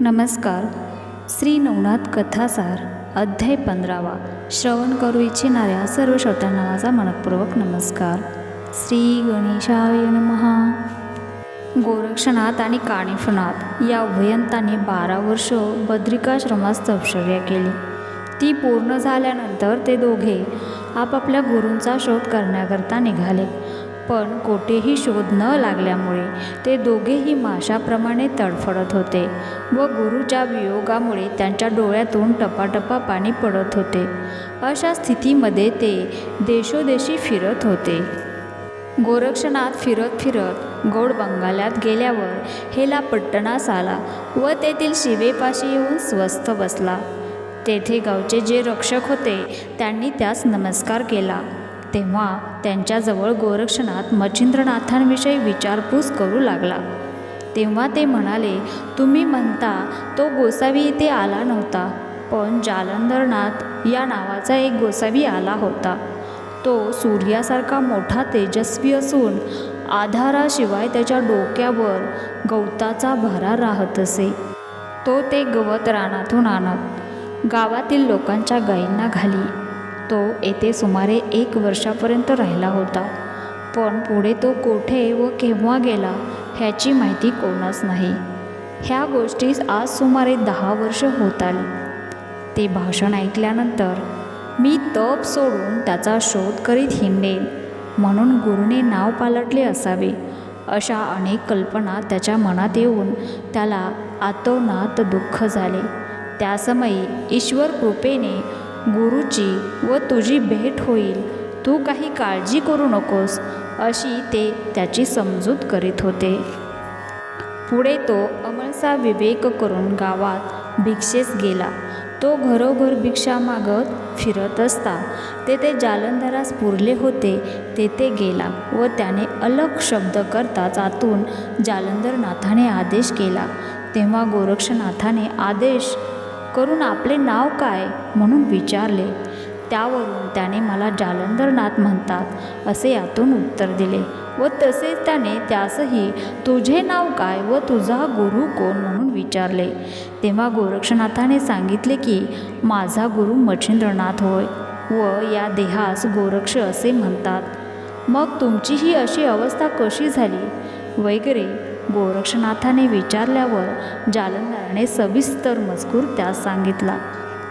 नमस्कार. श्री नवनाथ कथासार अध्याय पंधरावा. श्रवण करू इच्छिणाऱ्या सर्व श्रोत्यांना माझा मनपूर्वक नमस्कार. श्री गणेशाय नमहा गोरक्षनाथ आणि काणिफनाथ या उभयंतांनी बारा वर्ष बद्रिकाश्रमात तपश्चर्या केली. ती पूर्ण झाल्यानंतर ते दोघे आपापल्या गुरूंचा शोध करण्याकरता निघाले. पण कोठेही शोध न लागल्यामुळे ते दोघेही माशाप्रमाणे तडफडत होते व गुरुच्या वियोगामुळे त्यांच्या डोळ्यातून टपाटपा पाणी पडत होते. अशा स्थितीमध्ये ते देशोदेशी फिरत होते. गोरक्षनाथ फिरत फिरत गौड बंगाल्यात गेल्यावर हेला पट्टणास आला व तेथील शिवेपाशी येऊन स्वस्थ बसला. तेथे गावचे जे रक्षक होते त्यांनी त्यास नमस्कार केला. तेव्हा त्यांच्याजवळ गोरक्षनाथ मच्छिंद्रनाथांविषयी विचारपूस करू लागला. तेव्हा ते म्हणाले तुम्ही म्हणता तो गोसावी इथे आला नव्हता पण जालंधरनाथ या नावाचा एक गोसावी आला होता. तो सूर्यासारखा मोठा तेजस्वी असून आधाराशिवाय त्याच्या डोक्यावर गवताचा भरा राहत असे. तो ते गवत रानातून आणत गावातील लोकांच्या गायींना घाली. तो येथे सुमारे एक वर्षापर्यंत राहिला होता. पण पुढे तो कोठे व केव्हा गेला ह्याची माहिती कोणाच नाही. ह्या गोष्टीस आज सुमारे दहा वर्ष होत आली. ते भाषण ऐकल्यानंतर मी तप सोडून त्याचा शोध करीत हिंडेन म्हणून गुरुने नाव पालटले असावे अशा अनेक कल्पना त्याच्या मनात येऊन त्याला आतोनात दुःख झाले. त्यासमयी ईश्वर कृपेने गुरुची व तुझी भेट होईल. तू काही काळजी करू नकोस. अशी ते त्याची समजूत करीत होते. पुढे तो अमळसा विवेक करून गावात भिक्षेस गेला. तो घरोघर भिक्षा मागत फिरत असता. तेथे जालंधरास पुरले होते. तेथे गेला व त्याने अलग शब्द करताच आतून जालंधरनाथाने आदेश केला. तेव्हा गोरक्षनाथाने आदेश करून आपले नाव काय म्हणून विचारले. त्यावरून त्याने मला जालंधरनाथ म्हणतात असे यातून उत्तर दिले. व तसेच त्याने त्यासही तुझे नाव काय व तुझा गुरु कोण? म्हणून विचारले. तेव्हा गोरक्षनाथाने सांगितले की माझा गुरु मच्छिंद्रनाथ होय व या देहास गोरक्ष असे म्हणतात. मग तुमची ही अशी अवस्था कशी झाली? वगैरे गोरक्षनाथाने विचारल्यावर त्याने सविस्तर मजकूर त्यास सांगितला.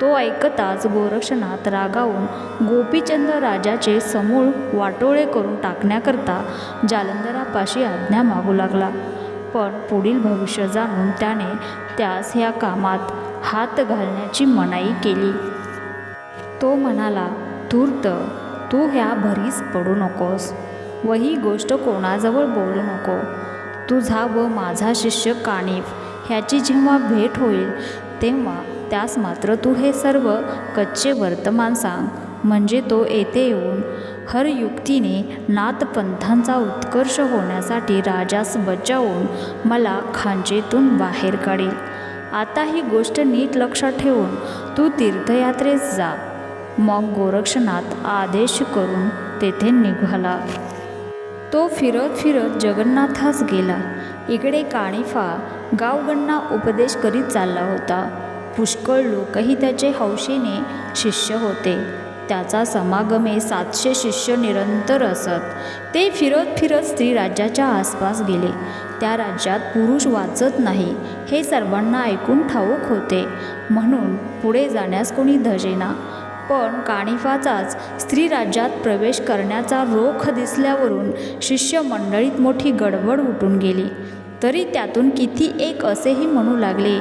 तो ऐकताच गोरक्षनाथ रागावून गोपीचंद राजाचे समूळ वाटोळे करून टाकण्याकरता जालंधरापाशी आज्ञा मागू लागला. पण पुढील भविष्य जाणून त्याने त्यास ह्या कामात हात घालण्याची मनाई केली. तो म्हणाला धूर्त तू ह्या भरीस पडू नकोस. व ही गोष्ट कोणाजवळ बोलू नको. तुझा व माझा शिष्य काणीफ ह्याची जेव्हा भेट होईल तेव्हा त्यास मात्र तू हे सर्व कच्चे वर्तमान सांग. म्हणजे तो येथे येऊन हर युक्तीने नाथपंथांचा उत्कर्ष होण्यासाठी राजास बचावून मला खांचेतून बाहेर काढेल. आता ही गोष्ट नीट लक्षात ठेवून तू तीर्थयात्रेस जा. मग गोरक्षनाथ आदेश करून तेथे निघाला. तो फिरत फिरत जगन्नाथास गेला. इकडे काणिफा गावगण्णा उपदेश करीत चालला होता. पुष्कळ लोकही त्याचे हौशेने शिष्य होते. त्याचा समागमे सातशे शिष्य निरंतर असत. ते फिरत फिरत स्त्री राज्याच्या आसपास गेले. त्या राज्यात पुरुष वाचत नाही हे सर्वांना ऐकून ठाऊक होते. म्हणून पुढे जाण्यास कोणी धजेना पण काणिफाचाच स्त्री राज्यात प्रवेश करण्याचा रोख दिसल्यावरून शिष्यमंडळीत मोठी गडबड उठून गेली. तरी त्यातून किती एक असेही म्हणू लागले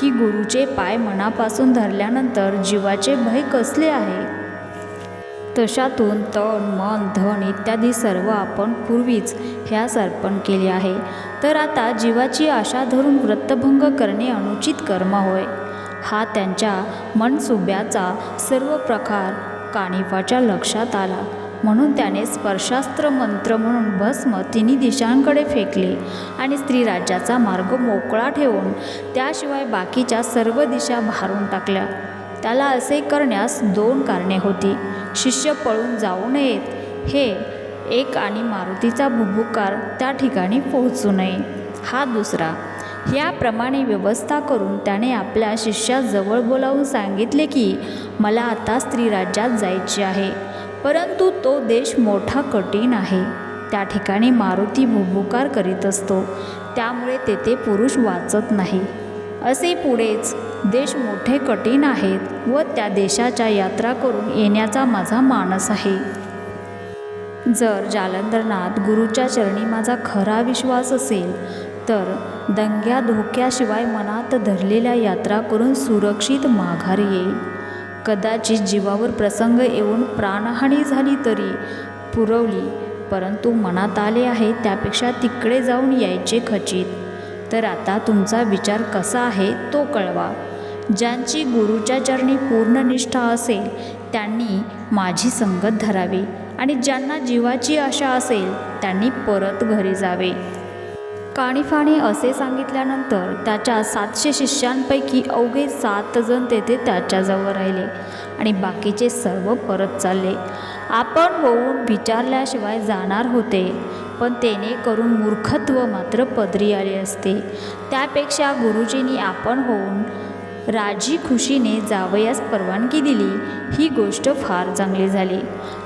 की गुरुचे पाय मनापासून धरल्यानंतर जीवाचे भय कसले आहे? तशातून तण मन धन इत्यादी सर्व आपण पूर्वीच ह्यास अर्पण केले आहे. तर आता जीवाची आशा धरून व्रतभंग करणे अनुचित कर्म होय. हा त्यांच्या मनसुब्याचा सर्व प्रकार कानिफाच्या लक्षात आला. म्हणून त्याने स्पर्शास्त्र मंत्र म्हणून भस्म तिन्ही दिशांकडे फेकले आणि स्त्रीराज्याचा मार्ग मोकळा ठेवून त्याशिवाय बाकीच्या सर्व दिशा भारून टाकल्या. त्याला असे करण्यास दोन कारणे होती. शिष्य पळून जाऊ नयेत. हे एक आणि मारुतीचा भुभुकार त्या ठिकाणी पोहोचू नये. हा दुसरा. याप्रमाणे व्यवस्था करून त्याने आपल्या शिष्याजवळ बोलावून सांगितले की मला आता स्त्रीराज्यात जायचे आहे परंतु तो देश मोठा कठीण आहे. त्या ठिकाणी मारुती भुभुकार करीत असतो. त्यामुळे तेथे पुरुष वाचत नाही. असे पुढेच देश मोठे कठीण आहेत व त्या देशाच्या यात्रा करून येण्याचा माझा मानस आहे. जर जालंधरनाथ गुरुच्या चरणी माझा खरा विश्वास असेल तर दंग्या धोक्याशिवाय मनात धरलेल्या यात्रा करून सुरक्षित माघार येईल. कदाचित जीवावर प्रसंग येऊन प्राणहानी झाली तरी पुरवली परंतु मनात आले आहे त्यापेक्षा तिकडे जाऊन यायचे खचित. तर आता तुमचा विचार कसा आहे तो कळवा. ज्यांची गुरुच्या चरणी पूर्ण निष्ठा असेल त्यांनी माझी संगत धरावी आणि ज्यांना जीवाची आशा असेल त्यांनी परत घरी जावे. काणिफाने असे सांगितल्यानंतर त्याच्या सातशे शिष्यांपैकी अवघे सात जण तेथे त्याच्याजवळ राहिले आणि बाकीचे सर्व परत चालले. आपण होऊन विचारल्याशिवाय जाणार होते पण तेने करून मूर्खत्व मात्र पदरी आले असते. त्यापेक्षा गुरुजींनी आपण होऊन राजी खुशीने जावयास परवानगी दिली. ही गोष्ट फार चांगली झाली.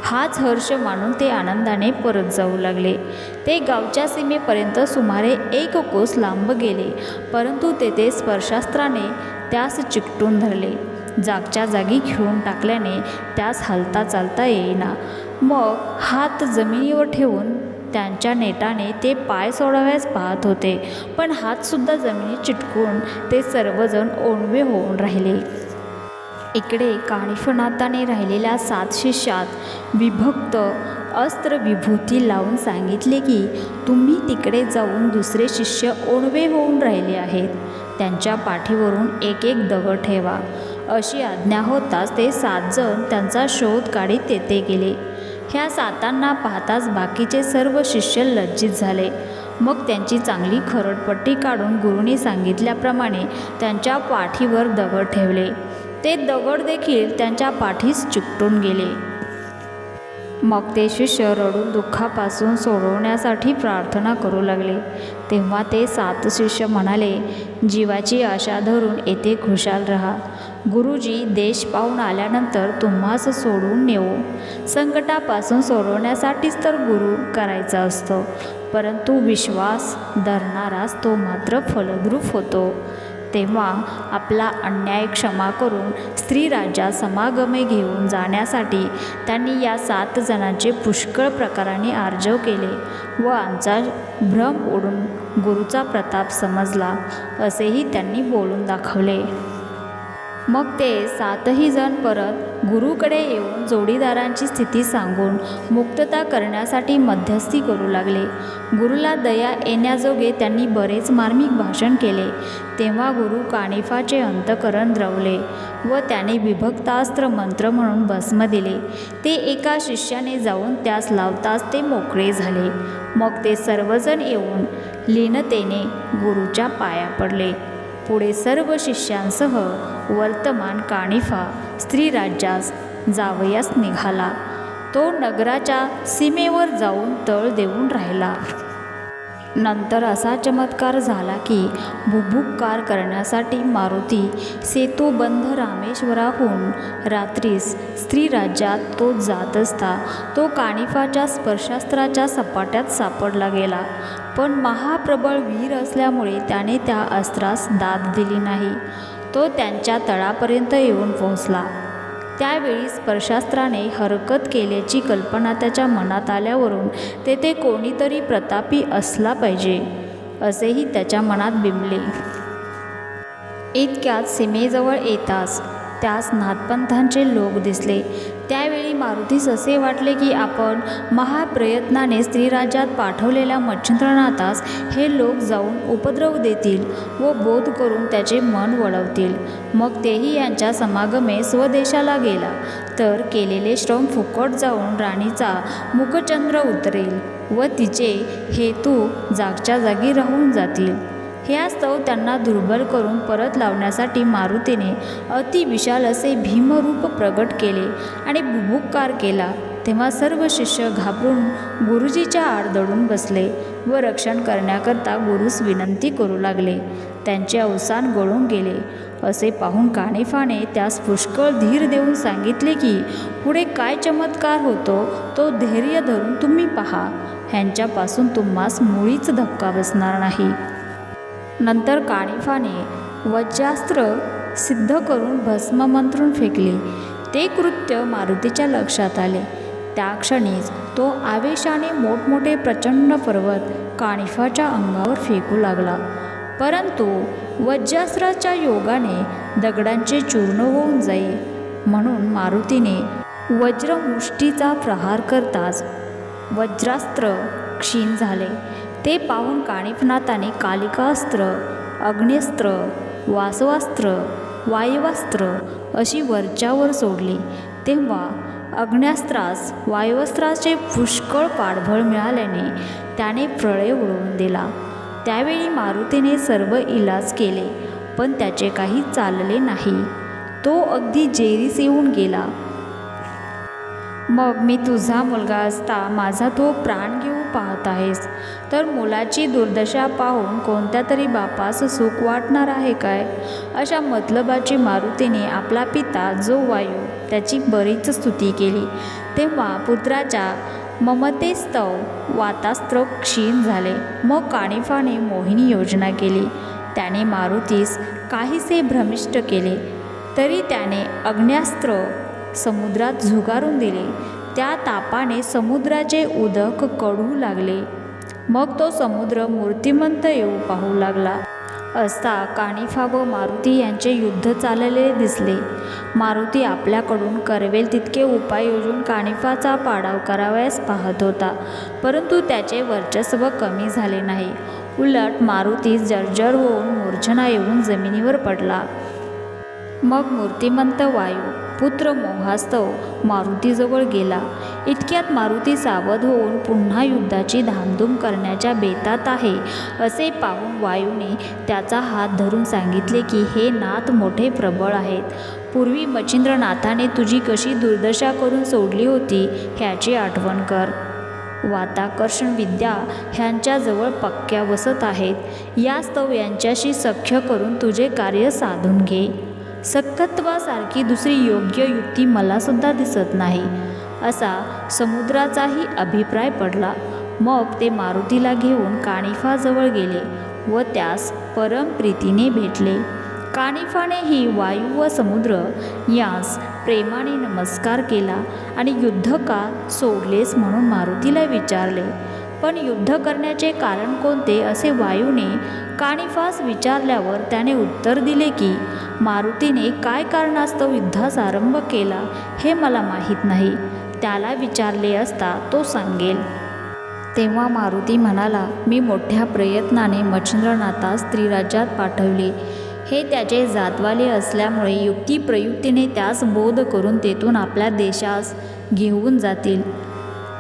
हाच हर्ष मानून ते आनंदाने परत जाऊ लागले. ते गावच्या सीमेपर्यंत सुमारे एक कोस लांब गेले परंतु तेथे स्पर्शास्त्राने त्यास चिकटून धरले. जागच्या जागी खिळून टाकल्याने त्यास हलता चालता येईना. मग हात जमिनीवर ठेवून त्यांच्या नेटाने ते पाय सोडाव्यास पाहत होते. पण हातसुद्धा जमिनीत चिटकून ते सर्वजण ओणवे होऊन राहिले. इकडे काणिफनाथाने राहिलेल्या सात शिष्यात विभक्त अस्त्र विभूती लावून सांगितले की तुम्ही तिकडे जाऊन दुसरे शिष्य ओणवे होऊन राहिले आहेत. त्यांच्या पाठीवरून एक एक दगड ठेवा. अशी आज्ञा होताच ते सात जण त्यांचा शोध काढीत तेथे गेले. ह्या सातांना पाहताच बाकीचे सर्व शिष्य लज्जित झाले. मग त्यांची चांगली खरडपट्टी काढून गुरुनी सांगितल्याप्रमाणे त्यांच्या पाठीवर दगड ठेवले. ते दगड देखील त्यांच्या पाठीस चिकटून गेले. मग ते शिष्य रडून दुःखापासून सोडवण्यासाठी प्रार्थना करू लागले. तेव्हा ते सात शिष्य म्हणाले जीवाची आशा धरून येथे खुशाल रहा. गुरुजी देश पाहून आल्यानंतर तुम्हास सोडून नेऊ. संकटापासून सोडवण्यासाठीच तर गुरु करायचा असतो. परंतु विश्वास धरणाराच तो मात्र फलद्रूप होतो. तेव्हा आपला अन्याय क्षमा करून स्त्रीराज्यात समागमे घेऊन जाण्यासाठी त्यांनी या सात जणांचे पुष्कळ प्रकाराने आर्जव केले व आमचा भ्रम उडून गुरुचा प्रताप समजला असेही त्यांनी बोलून दाखवले. मग ते सातही जण परत गुरुकडे येऊन जोडीदारांची स्थिती सांगून मुक्तता करण्यासाठी मध्यस्थी करू लागले. गुरुला दया येण्याजोगे त्यांनी बरेच मार्मिक भाषण केले. तेव्हा गुरु कानिफाचे अंतकरण द्रवले व त्याने विभक्तास्त्र मंत्र म्हणून भस्म दिले. ते एका शिष्याने जाऊन त्यास लावताच ते मोकळे झाले. मग ते सर्वजण येऊन लीनतेने गुरुच्या पाया पडले. पुढे सर्व शिष्यांसह वर्तमान काणिफा स्त्रीराज्यास जावयास निघाला. तो नगराच्या सीमेवर जाऊन तळ देऊन राहिला. नंतर असा चमत्कार झाला की बुभुक्कार करण्यासाठी मारुती सेतुबंध रामेश्वराहून रात्रीस स्त्रीराज्यात तो जात असता तो काणिफाच्या स्पर्शास्त्राच्या सपाट्यात सापडला गेला. पण महाप्रबळ वीर असल्यामुळे त्याने त्या अस्त्रास दाद दिली नाही. तो त्यांच्या तळापर्यंत येऊन पोहोचला. त्यावेळी स्पर्शास्त्राने हरकत केल्याची कल्पना त्याच्या मनात आल्यावरून तेथे कोणीतरी प्रतापी असला पाहिजे असेही त्याच्या मनात बिंबले. इतक्यात सीमेजवळ येताच त्यास नाथपंथांचे लोक दिसले. त्यावेळी मारुतीस असे वाटले की आपण महाप्रयत्नाने स्त्रीराज्यात पाठवलेल्या मच्छिंद्रनाथास हे लोक जाऊन उपद्रव देतील व बोध करून त्याचे मन वळवतील. मग तेही यांच्या समागमे स्वदेशाला गेला. तर केलेले श्रम फुकट जाऊन राणीचा मुखचंद्र उतरेल व तिचे हेतू जागच्या जागी राहून जातील. ह्यास्तव त्यांना दुर्बल करून परत लावण्यासाठी मारुतीने अतिविशाल असे भीमरूप प्रगट केले आणि बुभुक्कार केला. तेव्हा सर्व शिष्य घाबरून गुरुजीच्या आड दडून बसले व रक्षण करण्याकरता गुरुस विनंती करू लागले. त्यांचे अवसान गळून गेले. असे पाहून काणेफाने त्यास पुष्कळ धीर देऊन सांगितले की पुढे काय चमत्कार होतो तो धैर्य धरून तुम्ही पहा. ह्यांच्यापासून तुम्हास मुळीच धक्का बसणार नाही. नंतर कानिफाने वज्रास्त्र सिद्ध करून भस्म मंत्रून फेकले. ते कृत्य मारुतीच्या लक्षात आले. त्या क्षणीच तो आवेशाने मोठमोठे प्रचंड पर्वत कानिफाच्या अंगावर फेकू लागला. परंतु वज्रास्त्राच्या योगाने दगडांचे चूर्ण होऊन जाई म्हणून मारुतीने वज्रमुष्टीचा प्रहार करताच वज्रास्त्र क्षीण झाले. ते पाहून काणिफनाथाने कालिकास्त्र अग्नेस्त्र वासवास्त्र वायवास्त्र अशी वरच्यावर सोडली. तेव्हा अग्न्यास्त्रास वायवस्त्राचे पुष्कळ पाठबळ मिळाल्याने त्याने प्रळय उडवून दिला. त्यावेळी मारुतीने सर्व इलाज केले पण त्याचे काही चालले नाही. तो अगदी जेरीस येऊन गेला. मग मी तुझा मुलगा असता माझा तो प्राण घेऊन पाहत आहेस. तर मुलाची दुर्दशा पाहून कोणत्या तरी बापास सुख वाटणार आहे काय? अशा मतलबाची मारुतीने आपला पिता जो वायू त्याची बरीच स्तुती केली. तेव्हा पुत्राच्या ममतेस्तव वातास्त्र क्षीण झाले. मग काणिफाने मोहिनी योजना केली. त्याने मारुतीस काहीसे भ्रमिष्ट केले. तरी त्याने अग्न्यास्त्र समुद्रात झुगारून दिले. त्या तापाने समुद्राचे उदक कढू लागले. मग तो समुद्र मूर्तिमंत येऊ पाहू लागला. असता कानिफा व मारुती यांचे युद्ध चाललेले दिसले. मारुती आपल्याकडून करवेल तितके उपाय योजून कानिफाचा पाडाव करावयास पाहत होता. परंतु त्याचे वर्चस्व कमी झाले नाही. उलट मारुती जर्जर होऊन मूर्छना येऊन जमिनीवर पडला. मग मूर्तिमंत वायू पुत्र मोहास्तव मारुतीजवळ गेला. इतक्यात मारुती सावध होऊन पुन्हा युद्धाची धामधूम करण्याच्या बेतात आहे असे पाहून वायूने त्याचा हात धरून सांगितले की हे नाथ मोठे प्रबळ आहेत. पूर्वी मच्छिंद्रनाथाने तुझी कशी दुर्दशा करून सोडली होती ह्याची आठवण कर. वाताकर्षण विद्या ह्यांच्याजवळ पक्क्या वसत आहेत. यास्तव यांच्याशी सख्य करून तुझे कार्य साधून घे. सख्यत्वासारखी दुसरी योग्य युक्ती मलासुद्धा दिसत नाही. असा समुद्राचाही अभिप्राय पडला. मग ते मारुतीला घेऊन कानिफाजवळ गेले व त्यास परम प्रीतीने भेटले. कानिफानेही वायू व समुद्र यास प्रेमाने नमस्कार केला आणि युद्ध का सोडलेस म्हणून मारुतीला विचारले पण युद्ध करण्याचे कारण कोणते असे वायूने कानिफास विचारल्यावर त्याने उत्तर दिले की मारुतीने काय कारणास्तव युद्धास आरंभ केला हे मला माहीत नाही. त्याला विचारले असता तो सांगेल तेव्हा मारुती म्हणाला मी मोठ्या प्रयत्नाने मच्छिंद्रनाथास स्त्रीराज्यात पाठवले. हे त्याचे जातवाले असल्यामुळे युक्तिप्रयुक्तीने त्यास बोध करून तेथून आपल्या देशास घेऊन जातील.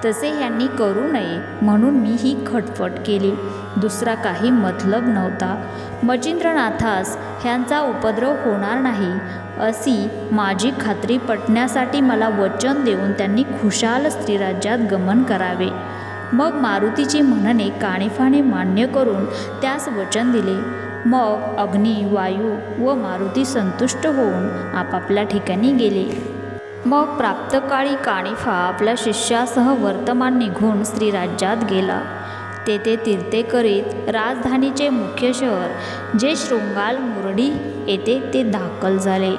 तसे ह्यांनी करू नये म्हणून मी ही खटपट केली. दुसरा काही मतलब नव्हता. मचिंद्रनाथास ह्यांचा उपद्रव होणार नाही. अशी माझी खात्री पटण्यासाठी मला वचन देऊन त्यांनी खुशाल स्त्रीराज्यात गमन करावे. मग मारुतीची म्हणणे काणेफाणे मान्य करून त्यास वचन दिले. मग अग्नी वायू व मारुती संतुष्ट होऊन आपापल्या ठिकाणी गेले. मग प्राप्तकाळी काणिफा आपल्या शिष्यासह वर्तमान निघून श्रीराज्यात गेला. तेथे तीर्थे करीत राजधानीचे मुख्य शहर जे शृंगाल मुरडी येथे ते दाखल झाले.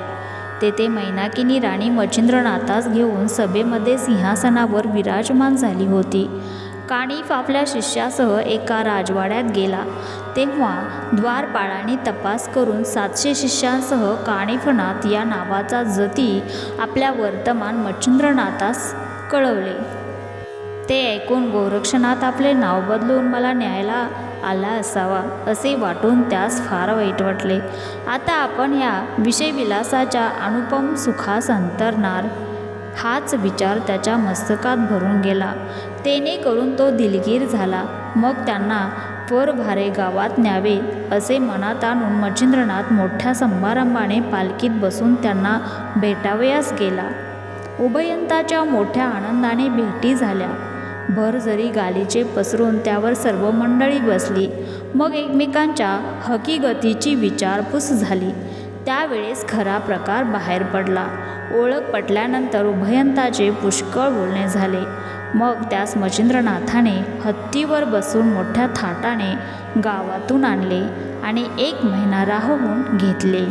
तेथे मैनाकिनी राणी मच्छिंद्रनाथास घेऊन सभेमध्ये सिंहासनावर विराजमान झाली होती. काणिफ आपल्या शिष्यासह एका राजवाड्यात गेला. तेव्हा द्वारपाळाने तपास करून सातशे शिष्यांसह काणेफनाथ या नावाचा जती आपल्या वर्तमान मच्छिंद्रनाथास कळवले. ते ऐकून गोरक्षनाथ आपले नाव बदलून मला न्यायला आला असावा असे वाटून त्यास फार वाईट वाटले. आता आपण या विषयविलासाच्या अनुपम सुखास अंतरणार हाच विचार त्याच्या मस्तकात भरून गेला. तेने करून तो दिलगीर झाला. मग त्यांना परभारे गावात न्यावे असे मनात आणून मच्छिंद्रनाथ मोठ्या समारंभाने पालखीत बसून त्यांना भेटावयास गेला. उभयंताच्या मोठ्या आनंदाने भेटी झाल्या. भर जरी गालीचे पसरून त्यावर सर्व मंडळी बसली मग एकमेकांच्या हकीगतीची विचारपूस झाली. त्यावेळेस खरा प्रकार बाहेर पडला. ओळख पटल्यानंतर उभयंताचे पुष्कळ बोलणे झाले. मग त्यास मच्छिंद्रनाथाने हत्तीवर बसून मोठ्या थाटाने गावातून आणले आणि एक महिना राहून घेतले.